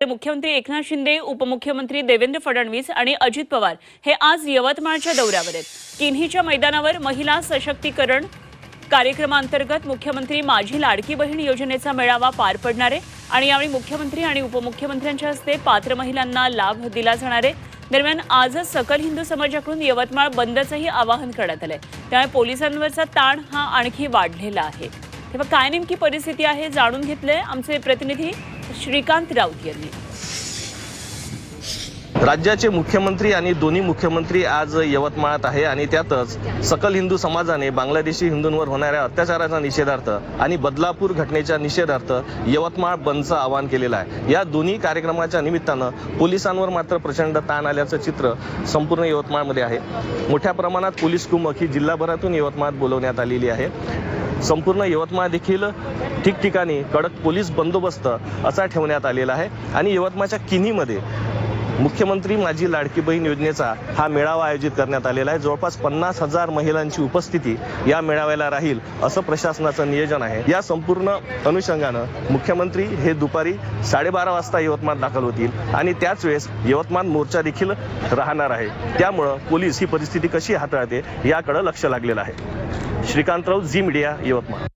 मुख्यमंत्री एकनाथ शिंदे उपमुख्यमंत्री देवेंद्र फडणवीस आणि अजित पवार हे आज यवतमाळच्या दौऱ्यावर आहेत. किन्हीच्या मैदानावर महिला सशक्तीकरण कार्यक्रमांतर्गत मुख्यमंत्री माझी लाडकी बहीण योजनेचा मेळावा पार पडणार आहे आणि यावेळी मुख्यमंत्री आणि उपमुख्यमंत्र्यांच्या हस्ते पात्र महिलांना लाभ दिला जाणार आहे. दरम्यान आजच सकल हिंदू समाजाकडून यवतमाळ बंदचंही आवाहन करण्यात आलंय. त्यामुळे पोलिसांवरचा ताण हा आणखी वाढलेला आहे. तेव्हा काय नेमकी परिस्थिती आहे जाणून घेतलंय आमचे प्रतिनिधी श्रीकांत राऊत यांनी. राज्याचे मुख्यमंत्री आणि दोन्ही मुख्यमंत्री आज यवतमाळात आहे आणि त्यातच सकल हिंदू समाजाने बांगलादेशी हिंदूंवर होणाऱ्या अत्याचाराचा निषेधार्थ आणि बदलापूर घटनेच्या निषेधार्थ यवतमाळ बंदचं आवाहन केलेलं आहे. या दोन्ही कार्यक्रमाच्या निमित्तानं पोलिसांवर मात्र प्रचंड ताण आल्याचं चित्र संपूर्ण यवतमाळमध्ये आहे. मोठ्या प्रमाणात पोलीस कुमक ही जिल्हाभरातून यवतमाळात बोलवण्यात आलेली आहे. संपूर्ण यवतमाळ देखील ठिकठिकाणी कडक पोलीस बंदोबस्त असा ठेवण्यात आलेला आहे. आणि यवतमाळच्या किनीमध्ये मुख्यमंत्री माझी लाडकी बहीण योजनेचा हा मेळावा आयोजित करण्यात आलेला आहे. जवळपास पन्नास हजार महिलांची उपस्थिती या मेळाव्याला राहील असं प्रशासनाचं नियोजन आहे. या संपूर्ण अनुषंगानं मुख्यमंत्री हे दुपारी साडेबारा वाजता यवतमाळ दाखल होतील आणि त्याच वेळेस यवतमाळ मोर्चा देखील राहणार आहे. त्यामुळं पोलीस ही परिस्थिती कशी हाताळते याकडे लक्ष लागलेलं आहे. श्रीकांतराव झी मीडिया यवतमाळ.